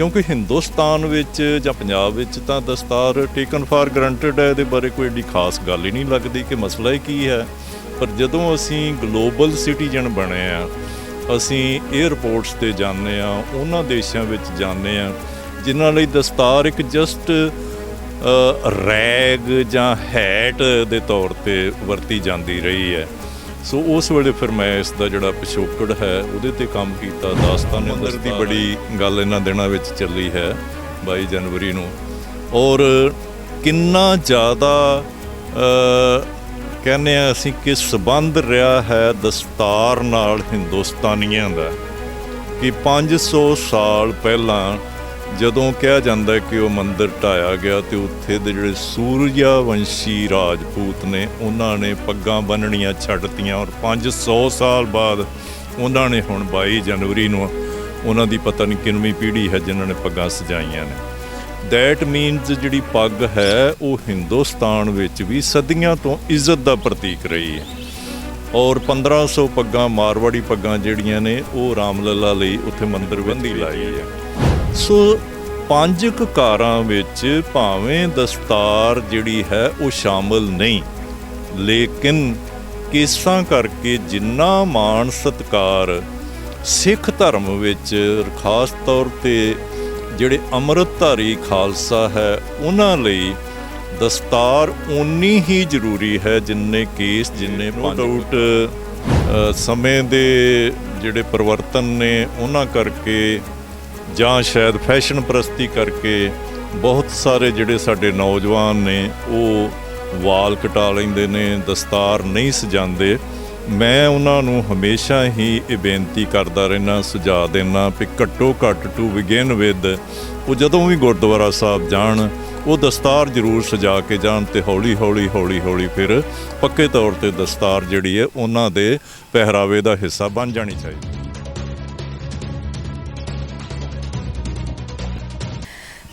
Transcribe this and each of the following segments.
ਕਿਉਂਕਿ ਹਿੰਦੁਸਤਾਨ ਵਿੱਚ ਜਾਂ ਪੰਜਾਬ ਵਿੱਚ ਤਾਂ ਦਸਤਾਰ ਟੇਕਨ ਫਾਰ ਗਰੰਟਡ ਹੈ, ਇਹਦੇ ਬਾਰੇ ਕੋਈ ਏਡੀ ਖਾਸ ਗੱਲ ਹੀ ਨਹੀਂ ਲੱਗਦੀ ਕਿ ਮਸਲਾ ਹੀ ਕੀ ਹੈ। ਪਰ ਜਦੋਂ ਅਸੀਂ ਗਲੋਬਲ ਸਿਟੀਜ਼ਨ ਬਣੇ ਆ, ਅਸੀਂ 에ਅਰਪੋਰਟਸ ਤੇ ਜਾਂਦੇ ਆ, ਉਹਨਾਂ ਦੇਸ਼ਾਂ ਵਿੱਚ ਜਾਂਦੇ ਆ, ਜਿਨ੍ਹਾਂ ਲਈ ਦਸਤਾਰ ਇੱਕ ਜਸਟ ਰੈਗ ਜਾਂ ਹੈਟ ਦੇ ਤੌਰ ਤੇ ਵਰਤੀ ਜਾਂਦੀ ਰਹੀ ਹੈ। ਸੋ ਉਸ ਵੇਲੇ ਫਿਰ ਮੈਂ ਇਸ ਦਾ ਜਿਹੜਾ ਪਿਛੋਕੜ ਹੈ ਉਹਦੇ ਤੇ ਕੰਮ ਕੀਤਾ ਦਾਸਤਾਨ ਅੰਦਰ ਦੀ ਬੜੀ ਗੱਲ ਇਹਨਾਂ ਦਿਨਾਂ ਵਿੱਚ ਚੱਲੀ ਹੈ 22 ਜਨਵਰੀ ਨੂੰ। ਔਰ ਕਿੰਨਾ ਜ਼ਿਆਦਾ ਕਹਿੰਦੇ ਆ ਅਸੀਂ ਕਿ ਸਬੰਧ ਰਿਹਾ ਹੈ ਦਸਤਾਰ ਨਾਲ ਹਿੰਦੁਸਤਾਨੀਆਂ ਦਾ ਕਿ 500 ਸਾਲ ਪਹਿਲਾਂ ਜਦੋਂ ਕਿਹਾ ਜਾਂਦਾ ਕਿ ਉਹ ਮੰਦਿਰ ਢਾਇਆ ਗਿਆ ਤੇ ਉੱਥੇ ਦੇ ਜਿਹੜੇ ਸੂਰਜਾ ਵੰਸ਼ੀ ਰਾਜਪੂਤ ਨੇ, ਉਹਨਾਂ ਨੇ ਪੱਗਾਂ ਬੰਨਣੀਆਂ ਛੱਡਤੀਆਂ ਔਰ 500 ਸਾਲ ਬਾਅਦ ਉਹਨਾਂ ਨੇ ਹੁਣ 22 ਜਨਵਰੀ ਨੂੰ ਉਹਨਾਂ ਦੀ ਪਤਾ ਨਹੀਂ ਕਿੰਨਵੀਂ ਪੀੜ੍ਹੀ ਹੈ ਜਿਨ੍ਹਾਂ ਨੇ ਪੱਗਾਂ ਸਜਾਈਆਂ ਨੇ। ਦੈਟ ਮੀਨਸ ਜਿਹੜੀ ਪੱਗ ਹੈ, ਉਹ ਹਿੰਦੁਸਤਾਨ ਵਿੱਚ ਵੀ ਸਦੀਆਂ ਤੋਂ ਇੱਜ਼ਤ ਦਾ ਪ੍ਰਤੀਕ ਰਹੀ ਹੈ। ਔਰ 1500 ਪੱਗਾਂ, ਮਾਰਵਾੜੀ ਪੱਗਾਂ ਜਿਹੜੀਆਂ ਨੇ, ਉਹ ਰਾਮਲਲਾ ਲਈ ਉੱਥੇ ਮੰਦਰ ਬੰਦੀ ਲਾਈ ਹੈ। ਸੋ ਪੰਜ ਕਕਾਰਾਂ ਵਿੱਚ ਭਾਵੇਂ ਦਸਤਾਰ ਜਿਹੜੀ ਹੈ ਉਹ ਸ਼ਾਮਲ ਨਹੀਂ। ਲੇਕਿਨ ਕੇਸਾਂ ਕਰਕੇ ਜਿੰਨਾ ਮਾਣ ਸਤਕਾਰ ਸਿੱਖ ਧਰਮ ਵਿੱਚ ਖਾਸ ਤੌਰ ਤੇ ਜਿਹੜੇ ਅੰਮ੍ਰਿਤਧਾਰੀ ਖਾਲਸਾ ਹੈ ਉਹਨਾਂ ਲਈ ਦਸਤਾਰ ਓਨੀ ਹੀ ਜ਼ਰੂਰੀ ਹੈ ਜਿੰਨੇ ਕੇਸ ਜਿੰਨੇ ਡਾਊਟ ਸਮੇਂ ਦੇ ਜਿਹੜੇ ਪਰਿਵਰਤਨ ਨੇ ਉਹਨਾਂ ਕਰਕੇ ਜਾਂ ਸ਼ਾਇਦ ਫੈਸ਼ਨ ਪ੍ਰਸਤੀ ਕਰਕੇ ਬਹੁਤ ਸਾਰੇ ਜਿਹੜੇ ਸਾਡੇ ਨੌਜਵਾਨ ਨੇ, ਉਹ ਵਾਲ ਕਟਾ ਲੈਂਦੇ ਨੇ, ਦਸਤਾਰ ਨਹੀਂ ਸਜਾਉਂਦੇ। ਮੈਂ ਉਹਨਾਂ ਨੂੰ ਹਮੇਸ਼ਾ ਹੀ ਇਹ ਬੇਨਤੀ ਕਰਦਾ ਰਹਿਣਾ ਸੁਝਾਅ ਦੇਣਾ ਕਿ ਘੱਟੋ ਘੱਟ ਟੂ ਬਿਗਿਨ ਵਿਦ ਉਹ ਜਦੋਂ ਵੀ ਗੁਰਦੁਆਰਾ ਸਾਹਿਬ ਜਾਣ, ਉਹ ਦਸਤਾਰ ਜ਼ਰੂਰ ਸਜਾ ਕੇ ਜਾਣ ਤੇ ਹੌਲੀ ਹੌਲੀ ਹੌਲੀ ਹੌਲੀ ਫਿਰ ਪੱਕੇ ਤੌਰ ਤੇ ਦਸਤਾਰ ਜਿਹੜੀ ਹੈ ਉਹਨਾਂ ਦੇ ਪਹਿਰਾਵੇ ਦਾ ਹਿੱਸਾ ਬਣ ਜਾਣੀ ਚਾਹੀਦੀ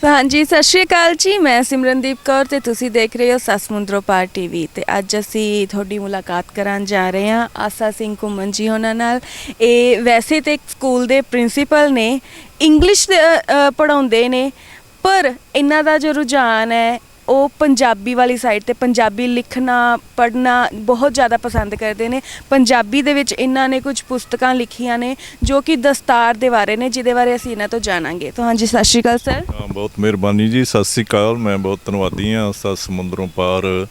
ਹਾਂਜੀ, ਸਤਿ ਸ਼੍ਰੀ ਅਕਾਲ ਜੀ। ਮੈਂ ਸਿਮਰਨਦੀਪ ਕੌਰ ਤੇ ਤੁਸੀਂ ਦੇਖ ਰਹੇ ਹੋ ਸਸਮੁੰਦਰੋ ਪਾਰ ਟੀਵੀ ਤੇ। ਅੱਜ ਅਸੀਂ ਤੁਹਾਡੀ ਮੁਲਾਕਾਤ ਕਰਨ ਜਾ ਰਹੇ ਹਾਂ ਆਸਾ ਸਿੰਘ ਘੁੰਮਣ ਜੀ ਉਹਨਾਂ ਨਾਲ। ਇਹ ਵੈਸੇ ਤੇ ਇੱਕ ਸਕੂਲ ਦੇ ਪ੍ਰਿੰਸੀਪਲ ਨੇ, ਇੰਗਲਿਸ਼ ਪੜਾਉਂਦੇ ਨੇ, ਪਰ ਇਹਨਾਂ ਦਾ ਜੋ ਰੁਝਾਨ ਹੈ ਉਹ ਪੰਜਾਬੀ ਵਾਲੀ ਸਾਈਡ ਤੇ ਪੰਜਾਬੀ ਲਿਖਣਾ, ਪੜ੍ਹਨਾ ਬਹੁਤ ਜ਼ਿਆਦਾ ਪਸੰਦ ਕਰਦੇ ਨੇ। ਪੰਜਾਬੀ ਦੇ ਵਿੱਚ ਇਹਨਾਂ ਨੇ ਕੁਝ ਪੁਸਤਕਾਂ ਲਿਖੀਆਂ ਨੇ ਜੋ ਕਿ ਦਸਤਾਰ ਦੇ ਬਾਰੇ ਨੇ, ਜਿਹਦੇ ਬਾਰੇ ਅਸੀਂ ਇਹਨਾਂ ਤੋਂ ਜਾਣਾਂਗੇ। ਤਾਂ ਹਾਂਜੀ, ਸਤਿ ਸ਼੍ਰੀ ਅਕਾਲ, ਸਰ। ਬਹੁਤ ਮਿਹਰਬਾਨੀ ਜੀ, ਸਤਿ ਸ੍ਰੀ ਅਕਾਲ। ਮੈਂ ਬਹੁਤ ਧੰਨਵਾਦੀ ਹਾਂ ਸਤ ਸਮੁੰਦਰੋਂ ਪਾਰ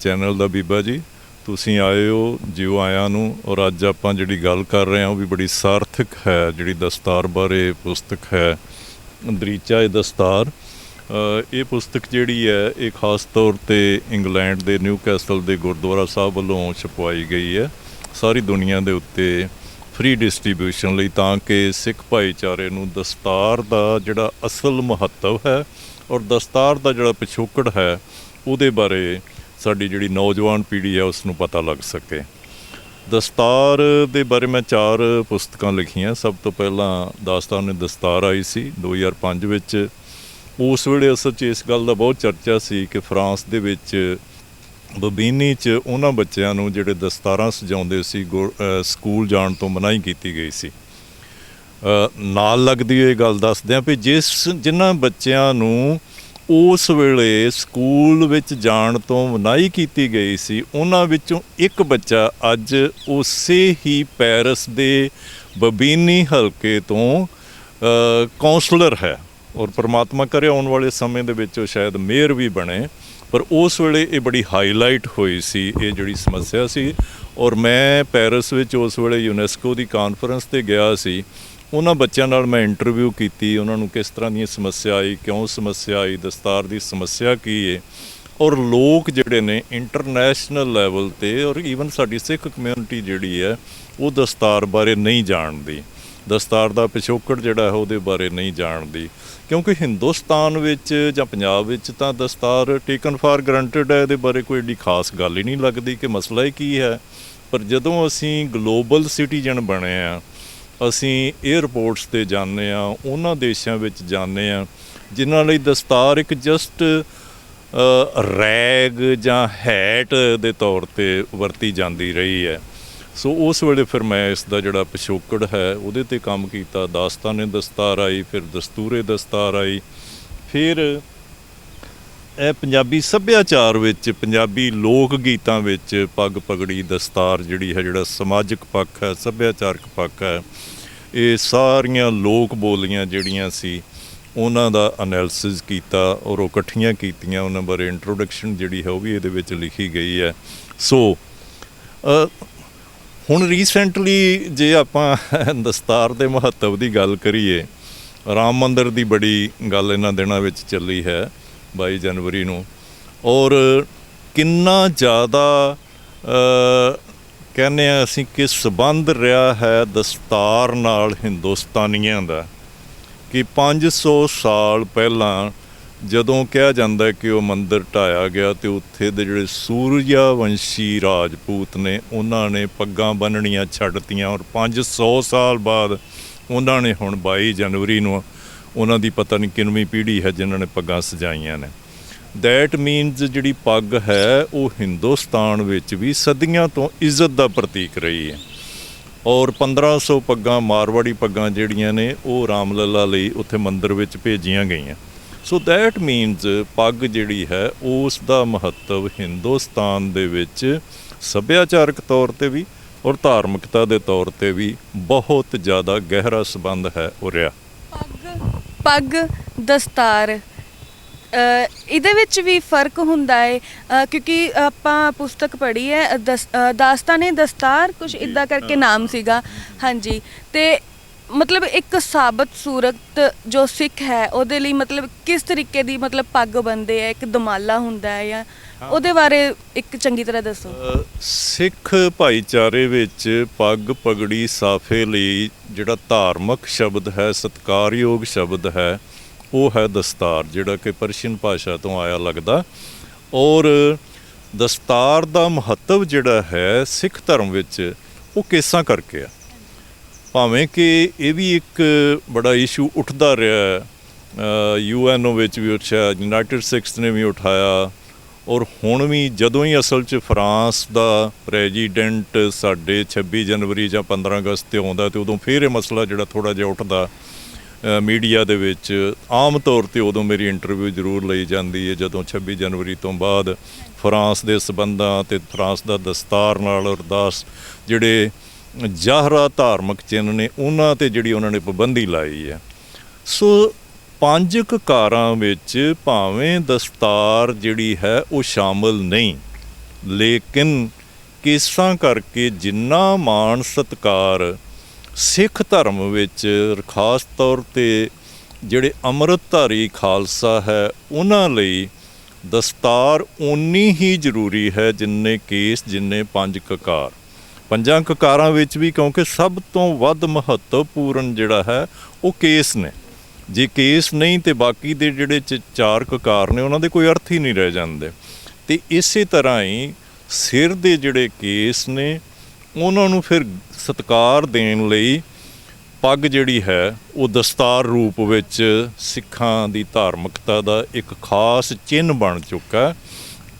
ਚੈਨਲ ਦਾ ਬੀਬਾ ਜੀ। ਤੁਸੀਂ ਆਏ ਹੋ, ਜਿਉ ਆਇਆਂ ਨੂੰ, ਔਰ ਅੱਜ ਆਪਾਂ ਜਿਹੜੀ ਗੱਲ ਕਰ ਰਹੇ ਹਾਂ, ਉਹ ਵੀ ਬੜੀ ਸਾਰਥਕ ਹੈ, ਜਿਹੜੀ ਦਸਤਾਰ ਬਾਰੇ ਪੁਸਤਕ ਹੈ। ਅੰਦਰੀਚਾ ਇਹ ਦਸਤਾਰ। ਇਹ ਪੁਸਤਕ ਜਿਹੜੀ ਹੈ, ਇਹ ਖਾਸ ਤੌਰ ਤੇ ਇੰਗਲੈਂਡ ਦੇ ਨਿਊਕੈਸਲ ਦੇ ਗੁਰਦੁਆਰਾ ਸਾਹਿਬ ਵੱਲੋਂ ਛਪਵਾਈ ਗਈ ਹੈ। ਸਾਰੀ ਦੁਨੀਆ ਦੇ ਉੱਤੇ ਫ੍ਰੀ ਡਿਸਟ੍ਰੀਬਿਊਸ਼ਨ ਲਈ ਤਾਂ ਕਿ ਸਿੱਖ ਭਾਈਚਾਰੇ ਨੂੰ ਦਸਤਾਰ ਦਾ ਜਿਹੜਾ ਅਸਲ ਮਹੱਤਵ ਹੈ ਔਰ ਦਸਤਾਰ ਦਾ ਜਿਹੜਾ ਪਿਛੋਕੜ ਹੈ, ਉਹਦੇ ਬਾਰੇ ਸਾਡੀ ਜਿਹੜੀ ਨੌਜਵਾਨ ਪੀੜ੍ਹੀ ਹੈ ਉਸ ਨੂੰ ਪਤਾ ਲੱਗ ਸਕੇ। ਦਸਤਾਰ ਦੇ ਬਾਰੇ ਮੈਂ ਚਾਰ ਪੁਸਤਕਾਂ ਲਿਖੀਆਂ। ਸਭ ਤੋਂ ਪਹਿਲਾਂ ਦਾਸਤਾਨ ਨੇ ਦਸਤਾਰ ਆਈ ਸੀ 2005 ਵਿੱਚ ਉਸ ਵੇਲੇ ਅਸਲ 'ਚ ਇਸ ਗੱਲ ਦਾ ਬਹੁਤ ਚਰਚਾ ਸੀ ਕਿ ਫਰਾਂਸ ਦੇ ਵਿੱਚ ਬਬੀਨੀ 'ਚ ਉਹਨਾਂ ਬੱਚਿਆਂ ਨੂੰ ਜਿਹੜੇ ਦਸਤਾਰਾਂ ਸਜਾਉਂਦੇ ਸੀ ਗੁਰ- ਸਕੂਲ ਜਾਣ ਤੋਂ ਮਨਾਹੀ ਕੀਤੀ ਗਈ ਸੀ। ਨਾਲ ਲੱਗਦੀ ਇਹ ਗੱਲ ਦੱਸਦੇ ਆ ਵੀ ਜਿਸ ਜਿਨ੍ਹਾਂ ਬੱਚਿਆਂ ਨੂੰ ਉਸ ਵੇਲੇ ਸਕੂਲ ਵਿੱਚ ਜਾਣ ਤੋਂ ਮਨਾਹੀ ਕੀਤੀ ਗਈ ਸੀ ਉਹਨਾਂ ਵਿੱਚੋਂ ਇੱਕ ਬੱਚਾ ਅੱਜ ਉਸੇ ਹੀ ਪੈਰਿਸ ਦੇ ਬਬੀਨੀ ਹਲਕੇ ਤੋਂ ਅ, ਕਾਉਂਸਲਰ ਹੈ। ਔਰ ਪ੍ਰਮਾਤਮਾ ਕਰੇ ਆਉਣ ਵਾਲੇ ਸਮੇਂ ਦੇ ਵਿੱਚ ਉਹ ਸ਼ਾਇਦ ਮੇਅਰ ਵੀ ਬਣੇ, ਪਰ ਉਸ ਵੇਲੇ ਇਹ ਬੜੀ ਹਾਈਲਾਈਟ ਹੋਈ ਸੀ, ਇਹ ਜਿਹੜੀ ਸਮੱਸਿਆ ਸੀ। ਔਰ ਮੈਂ ਪੈਰਿਸ ਵਿੱਚ ਉਸ ਵੇਲੇ ਯੂਨੈਸਕੋ ਦੀ ਕਾਨਫਰੰਸ ਤੇ ਗਿਆ ਸੀ। ਉਹਨਾਂ ਬੱਚਿਆਂ ਨਾਲ ਮੈਂ ਇੰਟਰਵਿਊ ਕੀਤੀ, ਉਹਨਾਂ ਨੂੰ ਕਿਸ ਤਰ੍ਹਾਂ ਦੀ ਸਮੱਸਿਆ ਆਈ, ਕਿਉਂ ਸਮੱਸਿਆ ਆਈ, ਦਸਤਾਰ ਦੀ ਸਮੱਸਿਆ ਕੀ ਹੈ ਔਰ ਲੋਕ ਜਿਹੜੇ ਨੇ ਇੰਟਰਨੈਸ਼ਨਲ ਲੈਵਲ ਤੇ ਔਰ ਈਵਨ ਸਾਡੀ ਸਿੱਖ ਕਮਿਊਨਿਟੀ ਜਿਹੜੀ ਹੈ, ਉਹ ਦਸਤਾਰ ਬਾਰੇ ਨਹੀਂ ਜਾਣਦੀ। ਦਸਤਾਰ ਦਾ ਪਿਛੋਕੜ ਜਿਹੜਾ ਹੈ ਉਹਦੇ ਬਾਰੇ ਨਹੀਂ ਜਾਣਦੀ। ਕਿਉਂਕਿ ਹਿੰਦੁਸਤਾਨ ਵਿੱਚ ਜਾਂ ਪੰਜਾਬ ਵਿੱਚ ਤਾਂ ਦਸਤਾਰ ਟੇਕਨ ਫਾਰ ਗਰੰਟਡ ਹੈ, ਇਹਦੇ ਬਾਰੇ ਕੋਈ ਏਡੀ ਖਾਸ ਗੱਲ ਹੀ ਨਹੀਂ ਲੱਗਦੀ ਕਿ ਮਸਲਾ ਹੀ ਕੀ ਹੈ। ਪਰ ਜਦੋਂ ਅਸੀਂ ਗਲੋਬਲ ਸਿਟੀਜ਼ਨ ਬਣੇ ਆ ਅਸੀਂ 에ਅਰਪੋਰਟਸ ਤੇ ਜਾਂਦੇ ਆ ਉਹਨਾਂ ਦੇਸ਼ਾਂ ਵਿੱਚ ਜਾਂਦੇ ਆ ਜਿਨ੍ਹਾਂ ਲਈ ਦਸਤਾਰ ਇੱਕ ਜਸਟ ਰੈਗ ਜਾਂ ਹੈਟ ਦੇ ਤੌਰ ਤੇ ਵਰਤੀ ਜਾਂਦੀ ਰਹੀ ਹੈ। ਸੋ ਉਸ ਵੇਲੇ ਫਿਰ ਮੈਂ ਇਸ ਦਾ ਜਿਹੜਾ ਪਿਛੋਕੜ ਹੈ, ਉਹਦੇ ਤੇ ਕੰਮ ਕੀਤਾ, ਦਾਸਤਾਨੇ ਦਸਤਾਰ ਆਈ, ਫਿਰ ਦਸਤੂਰੇ ਦਸਤਾਰ ਆਈ, ਫਿਰ ਇਹ ਪੰਜਾਬੀ ਸੱਭਿਆਚਾਰ ਵਿੱਚ, ਪੰਜਾਬੀ ਲੋਕ ਗੀਤਾਂ ਵਿੱਚ ਪੱਗ ਪਗੜੀ ਦਸਤਾਰ ਜਿਹੜੀ ਹੈ, ਜਿਹੜਾ ਸਮਾਜਿਕ ਪੱਖ ਹੈ, ਸੱਭਿਆਚਾਰਕ ਪੱਖ ਹੈ, ਇਹ ਸਾਰੀਆਂ ਲੋਕ ਬੋਲੀਆਂ ਜਿਹੜੀਆਂ ਸੀ, ਉਹਨਾਂ ਦਾ ਐਨਾਲਿਸਿਸ ਕੀਤਾ ਔਰ ਉਹ ਇਕੱਠੀਆਂ ਕੀਤੀਆਂ, ਉਹਨਾਂ ਬਾਰੇ ਇੰਟਰੋਡਕਸ਼ਨ ਜਿਹੜੀ ਹੈ, ਉਹ ਵੀ ਇਹਦੇ ਵਿੱਚ ਲਿਖੀ ਗਈ ਹੈ। ਸੋ ਹੁਣ ਰੀਸੈਂਟਲੀ ਜੇ ਆਪਾਂ ਦਸਤਾਰ ਦੇ ਮਹੱਤਵ ਦੀ ਗੱਲ ਕਰੀਏ, ਰਾਮ ਮੰਦਰ ਦੀ ਬੜੀ ਗੱਲ ਇਹਨਾਂ ਦਿਨਾਂ ਵਿੱਚ ਚੱਲੀ ਹੈ 22 ਜਨਵਰੀ ਨੂੰ। ਔਰ ਕਿੰਨਾ ਜ਼ਿਆਦਾ ਕਹਿੰਦੇ ਆ ਅਸੀਂ ਕਿ ਸਬੰਧ ਰਿਹਾ ਹੈ ਦਸਤਾਰ ਨਾਲ ਹਿੰਦੁਸਤਾਨੀਆਂ ਦਾ, ਕਿ 500 ਸਾਲ ਪਹਿਲਾਂ ਜਦੋਂ ਕਿਹਾ ਜਾਂਦਾ ਕਿ ਉਹ ਮੰਦਿਰ ਢਾਇਆ ਗਿਆ ਤੇ ਉੱਥੇ ਦੇ ਜਿਹੜੇ ਸੂਰਜਾ ਵੰਸ਼ੀ ਰਾਜਪੂਤ ਨੇ, ਉਹਨਾਂ ਨੇ ਪੱਗਾਂ ਬੰਨਣੀਆਂ ਛੱਡਤੀਆਂ ਔਰ 500 ਸਾਲ ਬਾਅਦ ਉਹਨਾਂ ਨੇ ਹੁਣ 22 ਜਨਵਰੀ ਨੂੰ ਉਹਨਾਂ ਦੀ ਪਤਾ ਨਹੀਂ ਕਿੰਨਵੀਂ ਪੀੜ੍ਹੀ ਹੈ ਜਿਨ੍ਹਾਂ ਨੇ ਪੱਗਾਂ ਸਜਾਈਆਂ ਨੇ। ਦੈਟ ਮੀਨਸ ਜਿਹੜੀ ਪੱਗ ਹੈ, ਉਹ ਹਿੰਦੁਸਤਾਨ ਵਿੱਚ ਵੀ ਸਦੀਆਂ ਤੋਂ ਇੱਜ਼ਤ ਦਾ ਪ੍ਰਤੀਕ ਰਹੀ ਹੈ। ਔਰ 1500 ਪੱਗਾਂ, ਮਾਰਵਾੜੀ ਪੱਗਾਂ ਜਿਹੜੀਆਂ ਨੇ, ਉਹ ਰਾਮਲਲਾ ਲਈ ਉੱਥੇ ਮੰਦਿਰ ਵਿੱਚ ਭੇਜੀਆਂ ਗਈਆਂ। ਸੋ ਦੈਟ ਮੀਨਸ ਪੱਗ ਜਿਹੜੀ ਹੈ ਉਸ ਦਾ ਮਹੱਤਵ ਹਿੰਦੁਸਤਾਨ ਦੇ ਵਿੱਚ ਸੱਭਿਆਚਾਰਕ ਤੌਰ ਤੇ ਵੀ ਔਰ ਧਾਰਮਿਕਤਾ ਦੇ ਤੌਰ ਤੇ ਵੀ ਬਹੁਤ ਜ਼ਿਆਦਾ ਗਹਿਰਾ ਸੰਬੰਧ ਹੈ ਉਹ ਰਿਹਾ। ਪੱਗ ਪੱਗ ਦਸਤਾਰ ਇਹਦੇ ਵਿੱਚ ਵੀ ਫ਼ਰਕ ਹੁੰਦਾ ਹੈ ਕਿਉਂਕਿ ਆਪਾਂ ਪੁਸਤਕ ਪੜ੍ਹੀ ਹੈ ਦਾਸਤਾਨੇ ਦਸਤਾਰ ਕੁਝ ਇਦਾਂ ਕਰਕੇ ਨਾਮ ਸੀਗਾ। ਹਾਂਜੀ ਤੇ ਮਤਲਬ ਇੱਕ ਸਾਬਤ ਸੂਰਤ ਜੋ ਸਿੱਖ ਹੈ ਉਹਦੇ ਲਈ ਮਤਲਬ ਕਿਸ ਤਰੀਕੇ ਦੀ ਮਤਲਬ ਪੱਗ ਬੰਦੇ ਹੈ ਇੱਕ ਦਮਾਲਾ ਹੁੰਦਾ ਹੈ ਜਾਂ ਉਹਦੇ ਬਾਰੇ ਇੱਕ ਚੰਗੀ ਤਰ੍ਹਾਂ ਦੱਸੋ। ਸਿੱਖ ਭਾਈਚਾਰੇ ਵਿੱਚ ਪੱਗ ਪਗੜੀ ਸਾਫੇ ਲਈ ਜਿਹੜਾ ਧਾਰਮਿਕ ਸ਼ਬਦ ਹੈ ਸਤਕਾਰਯੋਗ ਸ਼ਬਦ ਹੈ ਉਹ ਹੈ ਦਸਤਾਰ ਜਿਹੜਾ ਕਿ ਪਰਸ਼ੀਅਨ ਭਾਸ਼ਾ ਤੋਂ ਆਇਆ ਲੱਗਦਾ। ਔਰ ਦਸਤਾਰ ਦਾ ਮਹੱਤਵ ਜਿਹੜਾ ਹੈ ਸਿੱਖ ਧਰਮ ਵਿੱਚ ਉਹ ਕੇਸਾਂ ਕਰਕੇ ਆ? ਭਾਵੇਂ ਕਿ ਇਹ ਵੀ ਇੱਕ ਬੜਾ ਇਸ਼ੂ ਉੱਠਦਾ ਰਿਹਾ ਯੂਐਨਓ ਵਿੱਚ ਵੀ ਉੱਠਿਆ ਯੂਨਾਈਟਿਡ ਸਟੇਟਸ ਨੇ ਵੀ ਉਠਾਇਆ, ਔਰ ਹੁਣ ਵੀ ਜਦੋਂ ਹੀ ਅਸਲ 'ਚ ਫਰਾਂਸ ਦਾ ਪ੍ਰੈਜ਼ੀਡੈਂਟ ਸਾਡੇ 26 ਜਨਵਰੀ ਜਾਂ 15 ਅਗਸਤ ਤੇ ਆਉਂਦਾ ਤੇ ਉਦੋਂ ਫਿਰ ਇਹ ਮਸਲਾ ਜਿਹੜਾ ਥੋੜਾ ਜਿਹਾ ਉੱਠਦਾ ਮੀਡੀਆ ਦੇ ਵਿੱਚ, ਆਮ ਤੌਰ ਤੇ ਉਦੋਂ ਮੇਰੀ ਇੰਟਰਵਿਊ ਜ਼ਰੂਰ ਲਈ ਜਾਂਦੀ ਹੈ, ਜਦੋਂ 26 ਜਨਵਰੀ ਤੋਂ ਬਾਅਦ ਫਰਾਂਸ ਦੇ ਸਬੰਧਾਂ ਤੇ ਫਰਾਂਸ ਦਾ ਦਸਤਾਰ ਨਾਲ ਅਰਦਾਸ, ਜਿਹੜੇ ਜ਼ਾਹਰਾ ਧਾਰਮਿਕ ਚਿੰਨ੍ਹ ਨੇ ਉਹਨਾਂ ਤੇ ਜਿਹੜੀ ਉਹਨਾਂ ਨੇ ਪਾਬੰਦੀ ਲਾਈ ਹੈ। ਸੋ ਪੰਜ ਕਕਾਰਾਂ ਵਿੱਚ ਭਾਵੇਂ ਦਸਤਾਰ ਜਿਹੜੀ ਹੈ ਉਹ ਸ਼ਾਮਲ ਨਹੀਂ, ਲੇਕਿਨ ਕੇਸਾਂ ਕਰਕੇ ਜਿੰਨਾ ਮਾਣ ਸਤਕਾਰ ਸਿੱਖ ਧਰਮ ਵਿੱਚ ਖਾਸ ਤੌਰ ਤੇ ਜਿਹੜੇ ਅੰਮ੍ਰਿਤਧਾਰੀ ਖਾਲਸਾ ਹੈ, ਉਹਨਾਂ ਲਈ ਦਸਤਾਰ ਉਨੀ ਹੀ ਜ਼ਰੂਰੀ ਹੈ ਜਿੰਨੇ ਕੇਸ, ਜਿੰਨੇ ਪੰਜ ਕਕਾਰ ਪੰਜਾਂ ਕਕਾਰਾਂ ਵਿੱਚ ਵੀ, ਕਿਉਂਕਿ ਸਭ ਤੋਂ ਵੱਧ ਮਹੱਤਵਪੂਰਨ ਜਿਹੜਾ ਹੈ, ਉਹ ਕੇਸ ਨੇ। ਜੇ ਕੇਸ ਨਹੀਂ ਤੇ ਬਾਕੀ ਦੇ ਜਿਹੜੇ ਚ- ਚਾਰ ਕਕਾਰ ਨੇ, ਉਹਨਾਂ ਦੇ ਕੋਈ ਅਰਥ ਹੀ ਨਹੀਂ ਰਹਿ ਜਾਂਦੇ। ਤੇ ਇਸੇ ਤਰ੍ਹਾਂ ਹੀ ਸਿਰ ਦੇ ਜਿਹੜੇ ਕੇਸ ਨੇ, ਉਹਨਾਂ ਨੂੰ ਫਿਰ ਸਤਕਾਰ ਦੇਣ ਲਈ ਪੱਗ ਜਿਹੜੀ ਹੈ, ਉਹ ਦਸਤਾਰ ਰੂਪ ਵਿੱਚ ਸਿੱਖਾਂ ਦੀ ਧਾਰਮਿਕਤਾ ਦਾ ਇੱਕ ਖਾਸ ਚਿੰਨ੍ਹ ਬਣ ਚੁੱਕਾ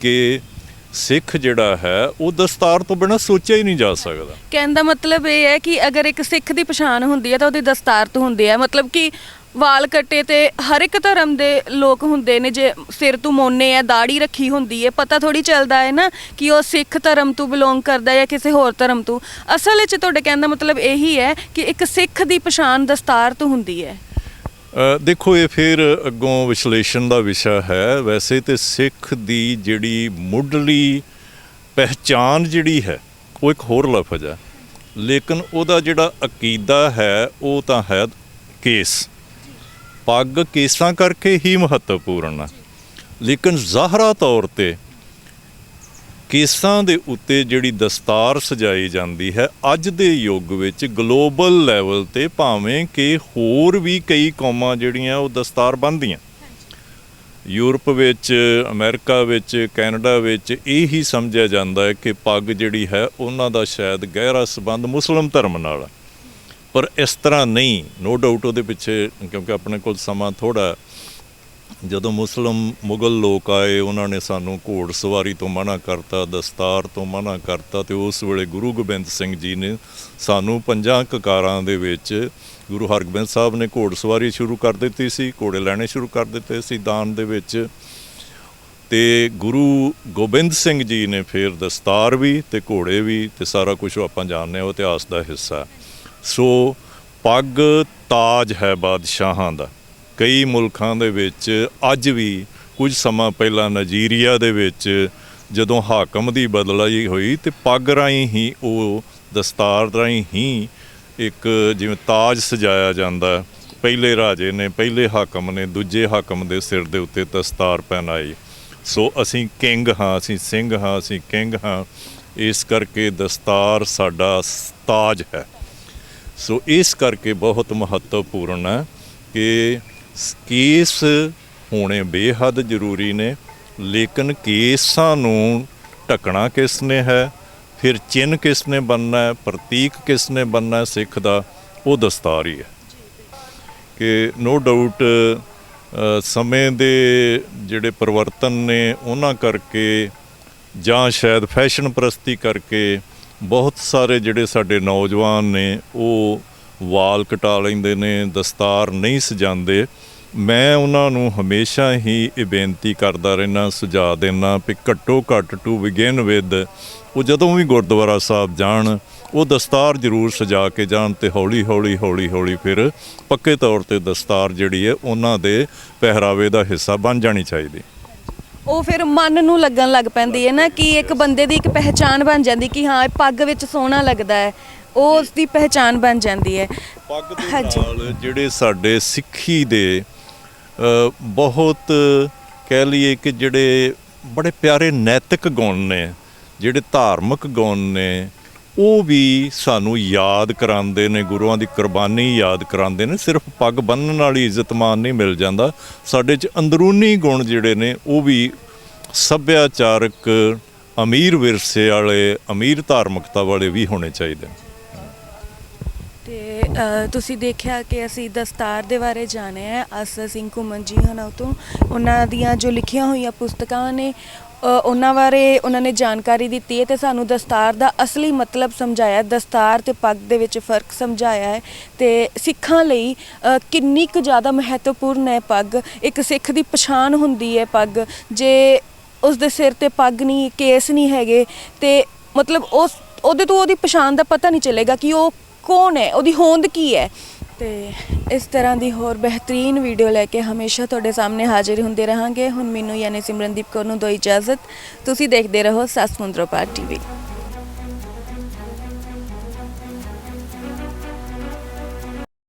ਕਿ ਸਿੱਖ ਜਿਹੜਾ ਹੈ, ਉਹ ਦਸਤਾਰ ਤੋਂ ਬਿਨਾਂ ਸੋਚਿਆ ਹੀ ਨਹੀਂ ਜਾ ਸਕਦਾ। ਕਹਿਣ ਦਾ ਮਤਲਬ ਇਹ ਹੈ ਕਿ ਅਗਰ ਇੱਕ ਸਿੱਖ ਦੀ ਪਛਾਣ ਹੁੰਦੀ ਹੈ ਤਾਂ ਉਹਦੀ ਦਸਤਾਰ ਤੋਂ ਹੁੰਦੀ ਹੈ। ਮਤਲਬ ਕਿ ਵਾਲ ਕੱਟੇ ਤੇ ਹਰ ਇੱਕ ਧਰਮ ਦੇ ਲੋਕ ਹੁੰਦੇ ਨੇ, ਜੇ ਸਿਰ ਤੋਂ ਮੋਨੇ ਆ ਦਾੜੀ ਰੱਖੀ ਹੁੰਦੀ ਹੈ, ਪਤਾ ਥੋੜੀ ਚੱਲਦਾ ਹੈ ਨਾ ਕਿ ਉਹ ਸਿੱਖ ਧਰਮ ਤੋਂ ਬਿਲੋਂਗ ਕਰਦਾ ਹੈ ਜਾਂ ਕਿਸੇ ਹੋਰ ਧਰਮ ਤੋਂ। ਅਸਲ ਵਿੱਚ ਤੁਹਾਡੇ ਕਹਿਣ ਦਾ ਮਤਲਬ ਇਹੀ ਹੈ ਕਿ ਇੱਕ ਸਿੱਖ ਦੀ ਪਛਾਣ ਦਸਤਾਰ ਤੋਂ ਹੁੰਦੀ ਹੈ। ਦੇਖੋ, ਇਹ ਫਿਰ ਅੱਗੋਂ ਵਿਸ਼ਲੇਸ਼ਣ ਦਾ ਵਿਸ਼ਾ ਹੈ। ਵੈਸੇ ਤੇ ਸਿੱਖ ਦੀ ਜਿਹੜੀ ਮੁੱਢਲੀ ਪਹਿਚਾਨ ਜਿਹੜੀ ਹੈ, ਉਹ ਇੱਕ ਹੋਰ ਲਫ਼ਜ਼ ਹੈ। ਲੇਕਿਨ ਉਹਦਾ ਜਿਹੜਾ ਅਕੀਦਾ ਹੈ, ਉਹ ਤਾਂ ਹੈ ਕੇਸ। ਪੱਗ ਕੇਸਾਂ ਕਰਕੇ ਹੀ ਮਹੱਤਵਪੂਰਨ ਹੈ। ਲੇਕਿਨ ਜ਼ਾਹਰਾ ਤੌਰ ਤੇ ਕੇਸਾਂ ਦੇ ਉੱਤੇ ਜਿਹੜੀ ਦਸਤਾਰ ਸਜਾਈ ਜਾਂਦੀ ਹੈ ਅੱਜ ਦੇ ਯੁੱਗ ਵਿੱਚ ਗਲੋਬਲ ਲੈਵਲ ਤੇ ਭਾਵੇਂ ਕਿ ਹੋਰ ਵੀ ਕਈ ਕੌਮਾਂ ਜਿਹੜੀਆਂ ਉਹ ਦਸਤਾਰ ਬੰਨ੍ਹਦੀਆਂ। ਯੂਰਪ ਵਿੱਚ ਅਮਰੀਕਾ ਵਿੱਚ ਕੈਨੇਡਾ ਵਿੱਚ ਇਹ ਹੀ ਸਮਝਿਆ ਜਾਂਦਾ ਹੈ ਕਿ ਪੱਗ ਜਿਹੜੀ ਹੈ ਉਹਨਾਂ ਦਾ ਸ਼ਾਇਦ ਗਹਿਰਾ ਸੰਬੰਧ ਮੁਸਲਮ ਧਰਮ ਨਾਲ ਹੈ। ਪਰ ਇਸ ਤਰ੍ਹਾਂ ਨਹੀਂ ਨੋ ਡਾਊਟ ਉਹਦੇ ਪਿੱਛੇ ਕਿਉਂਕਿ ਆਪਣੇ ਕੋਲ ਸਮਾਂ ਥੋੜਾ ਜਦੋਂ ਮੁਸਲਮ ਮੁਗਲ ਲੋਕ ਆਏ, ਉਹਨਾਂ ਨੇ ਸਾਨੂੰ ਘੋੜ ਸਵਾਰੀ ਤੋਂ ਮਨਾ ਕਰਤਾ, ਦਸਤਾਰ ਤੋਂ ਮਨਾ ਕਰਤਾ ਤੇ ਉਸ ਵੇਲੇ ਗੁਰੂ ਗੋਬਿੰਦ ਸਿੰਘ ਜੀ ਨੇ ਸਾਨੂੰ ਪੰਜਾਂ ਕਕਾਰਾਂ ਦੇ ਵਿੱਚ ਗੁਰੂ ਹਰਗੋਬਿੰਦ ਸਾਹਿਬ ਨੇ ਘੋੜ ਸਵਾਰੀ ਸ਼ੁਰੂ ਕਰ ਦਿੱਤੀ ਸੀ, ਘੋੜੇ ਲੈਣੇ ਸ਼ੁਰੂ ਕਰ ਦਿੱਤੇ ਸੀ ਦਾਨ ਦੇ ਵਿੱਚ। ਤੇ ਗੁਰੂ ਗੋਬਿੰਦ ਸਿੰਘ ਜੀ ਨੇ ਫਿਰ ਦਸਤਾਰ ਵੀ ਤੇ ਘੋੜੇ ਵੀ ਤੇ ਸਾਰਾ ਕੁਝ ਆਪਾਂ ਜਾਣਦੇ ਹਾਂ ਇਤਿਹਾਸ ਦਾ ਹਿੱਸਾ। ਸੋ ਪੱਗ ਤਾਜ ਹੈ ਬਾਦਸ਼ਾਹਾਂ ਦਾ। ਕਈ ਮੁਲਕਾਂ ਦੇ ਵਿੱਚ ਅੱਜ ਵੀ ਕੁਝ ਸਮਾਂ ਪਹਿਲਾਂ ਨਾਈਜੀਰੀਆ ਦੇ ਵਿੱਚ ਜਦੋਂ ਹਾਕਮ ਦੀ ਬਦਲਾਈ ਹੋਈ ਤੇ ਪੱਗ ਰਾਹੀਂ ਹੀ ਉਹ, ਦਸਤਾਰ ਰਾਹੀਂ ਹੀ ਇੱਕ ਜਿਵੇਂ ਤਾਜ ਸਜਾਇਆ ਜਾਂਦਾ। ਪਹਿਲੇ ਰਾਜੇ ਨੇ, ਪਹਿਲੇ ਹਾਕਮ ਨੇ, ਦੂਜੇ ਹਾਕਮ ਦੇ ਸਿਰ ਦੇ ਉੱਤੇ ਦਸਤਾਰ ਪਹਿਨਾਈ। ਸੋ ਅਸੀਂ ਕਿੰਗ ਹਾਂ, ਅਸੀਂ ਸਿੰਘ ਹਾਂ, ਅਸੀਂ ਕਿੰਗ ਹਾਂ। ਇਸ ਕਰਕੇ ਦਸਤਾਰ ਸਾਡਾ ਤਾਜ ਹੈ। ਸੋ ਇਸ ਕਰਕੇ ਬਹੁਤ ਮਹੱਤਵਪੂਰਨ ਹੈ ਕਿ ਕੇਸ ਹੋਣੇ ਬੇਹੱਦ ਜ਼ਰੂਰੀ ਨੇ, ਲੇਕਿਨ ਕੇਸਾਂ ਨੂੰ ਢਕਣਾ ਕਿਸ ਨੇ ਹੈ? ਫਿਰ ਚਿੰਨ ਕਿਸ ਨੇ ਬੰਨਣਾ ਹੈ? ਪ੍ਰਤੀਕ ਕਿਸ ਨੇ ਬੰਨਣਾ ਹੈ? ਸਿੱਖ ਦਾ ਉਹ ਦਸਤਾਰ ਹੀ ਹੈ। ਕਿ ਨੋ ਡਾਊਟ ਸਮੇਂ ਦੇ ਜਿਹੜੇ ਪਰਿਵਰਤਨ ਨੇ, ਉਹਨਾਂ ਕਰਕੇ ਜਾਂ ਸ਼ਾਇਦ ਫੈਸ਼ਨ ਪ੍ਰਸਤੀ ਕਰਕੇ ਬਹੁਤ ਸਾਰੇ ਜਿਹੜੇ ਸਾਡੇ ਨੌਜਵਾਨ ਨੇ, ਉਹ ਵਾਲ ਕਟਾ ਲੈਂਦੇ ਨੇ, ਦਸਤਾਰ ਨਹੀਂ ਸਜਾਉਂਦੇ। ਮੈਂ ਉਹਨਾਂ ਨੂੰ ਹਮੇਸ਼ਾ ਹੀ ਇਹ ਬੇਨਤੀ ਕਰਦਾ ਰਹਿਣਾ ਸੁਝਾਅ ਦੇਣਾ ਵੀ ਘੱਟੋ ਘੱਟ ਟੂ ਬਿਗਿਨ ਵਿਦ ਉਹ ਜਦੋਂ ਵੀ ਗੁਰਦੁਆਰਾ ਸਾਹਿਬ ਜਾਣ ਉਹ ਦਸਤਾਰ ਜ਼ਰੂਰ ਸਜਾ ਕੇ ਜਾਣ ਤੇ ਹੌਲੀ ਹੌਲੀ ਹੌਲੀ ਹੌਲੀ ਫਿਰ ਪੱਕੇ ਤੌਰ ਤੇ ਦਸਤਾਰ ਜਿਹੜੀ ਹੈ ਉਹਨਾਂ ਦੇ ਪਹਿਰਾਵੇ ਦਾ ਹਿੱਸਾ ਬਣ ਜਾਣੀ ਚਾਹੀਦੀ ਉਹ ਫਿਰ ਮਨ ਨੂੰ ਲੱਗਣ ਲੱਗ ਪੈਂਦੀ ਹੈ ਨਾ ਕਿ ਇੱਕ ਬੰਦੇ ਦੀ ਇੱਕ ਪਹਿਚਾਨ ਬਣ ਜਾਂਦੀ ਕਿ ਹਾਂ ਇਹ ਪੱਗ ਵਿੱਚ ਸੋਹਣਾ ਲੱਗਦਾ ਹੈ ਉਹ ਉਸ ਦੀ ਪਹਿਚਾਨ ਬਣ ਜਾਂਦੀ ਹੈ ਪੱਗ ਦੇ। ਨਾਲ ਜਿਹੜੇ ਸਾਡੇ ਸਿੱਖੀ ਦੇ ਬਹੁਤ ਕਹਿ ਲਈਏ ਕਿ ਜਿਹੜੇ ਬੜੇ ਪਿਆਰੇ ਨੈਤਿਕ ਗੁਣ ਨੇ, ਜਿਹੜੇ ਧਾਰਮਿਕ ਗੁਣ ਨੇ, ਉਹ ਵੀ ਸਾਨੂੰ ਯਾਦ ਕਰਾਉਂਦੇ ਨੇ, ਗੁਰੂਆਂ ਦੀ ਕੁਰਬਾਨੀ ਯਾਦ ਕਰਾਉਂਦੇ ਨੇ, ਸਿਰਫ ਪੱਗ ਬੰਨਣ ਵਾਲੀ ਹੀ ਇੱਜ਼ਤ ਮਾਨ ਨਹੀਂ ਮਿਲ ਜਾਂਦਾ। ਸਾਡੇ 'ਚ ਅੰਦਰੂਨੀ ਗੁਣ ਜਿਹੜੇ ਨੇ, ਉਹ ਵੀ ਸੱਭਿਆਚਾਰਕ ਅਮੀਰ ਵਿਰਸੇ ਵਾਲੇ, ਅਮੀਰ ਧਾਰਮਿਕਤਾ ਵਾਲੇ ਵੀ ਹੋਣੇ ਚਾਹੀਦੇ ਨੇ। ਤੁਸੀਂ ਦੇਖਿਆ ਕਿ ਅਸੀਂ ਦਸਤਾਰ ਦੇ ਬਾਰੇ ਜਾਣਿਆ ਹੈ ਆਸਾ ਸਿੰਘ ਘੁੰਮਣ ਜੀ ਹਨਾਂ ਤੋਂ। ਉਹਨਾਂ ਦੀਆਂ ਜੋ ਲਿਖੀਆਂ ਹੋਈਆਂ ਪੁਸਤਕਾਂ ਨੇ ਅ, ਉਹਨਾਂ ਬਾਰੇ ਉਹਨਾਂ ਨੇ ਜਾਣਕਾਰੀ ਦਿੱਤੀ ਹੈ ਤੇ ਸਾਨੂੰ ਦਸਤਾਰ ਦਾ ਅਸਲੀ ਮਤਲਬ ਸਮਝਾਇਆ ਦਸਤਾਰ ਤੇ ਪੱਗ ਦੇ ਵਿੱਚ ਫ਼ਰਕ ਸਮਝਾਇਆ ਹੈ ਤੇ ਸਿੱਖਾਂ ਲਈ ਅ, ਕਿੰਨੀ ਕੁ ਜ਼ਿਆਦਾ ਮਹੱਤਵਪੂਰਨ ਹੈ ਪੱਗ। ਇੱਕ ਸਿੱਖ ਦੀ ਪਛਾਣ ਹੁੰਦੀ ਹੈ ਪੱਗ। ਜੇ ਉਸ ਦੇ ਸਿਰ ਤੇ ਪੱਗ ਨਹੀਂ ਕੇਸ ਨਹੀਂ ਹੈਗੇ ਤੇ ਮਤਲਬ ਉਸ ਉਹਦੇ ਤੋਂ ਉਹਦੀ ਪਛਾਣ ਦਾ ਪਤਾ ਨਹੀਂ ਚੱਲੇਗਾ ਕਿ ਉਹ ਕੌਣ ਹੈ? ਉਹਦੀ ਹੋਂਦ ਕੀ ਹੈ? ਤੇ ਇਸ ਤਰ੍ਹਾਂ ਦੀ ਹੋਰ ਬਿਹਤਰੀਨ ਵੀਡੀਓ ਲੈ ਕੇ ਹਮੇਸ਼ਾ ਤੁਹਾਡੇ ਸਾਹਮਣੇ ਹਾਜ਼ਰ ਹੁੰਦੇ ਰਹਾਂਗੇ। ਹੁਣ ਮੈਨੂੰ ਯਾਨੀ ਸਿਮਰਨਦੀਪ ਕੌਰ ਨੂੰ ਦੋ ਇਜਾਜ਼ਤ। ਤੁਸੀਂ ਦੇਖਦੇ ਰਹੋ ਸੱਸ ਮੁੰਦਰੋ ਪਾਰ ਟੀਵੀ।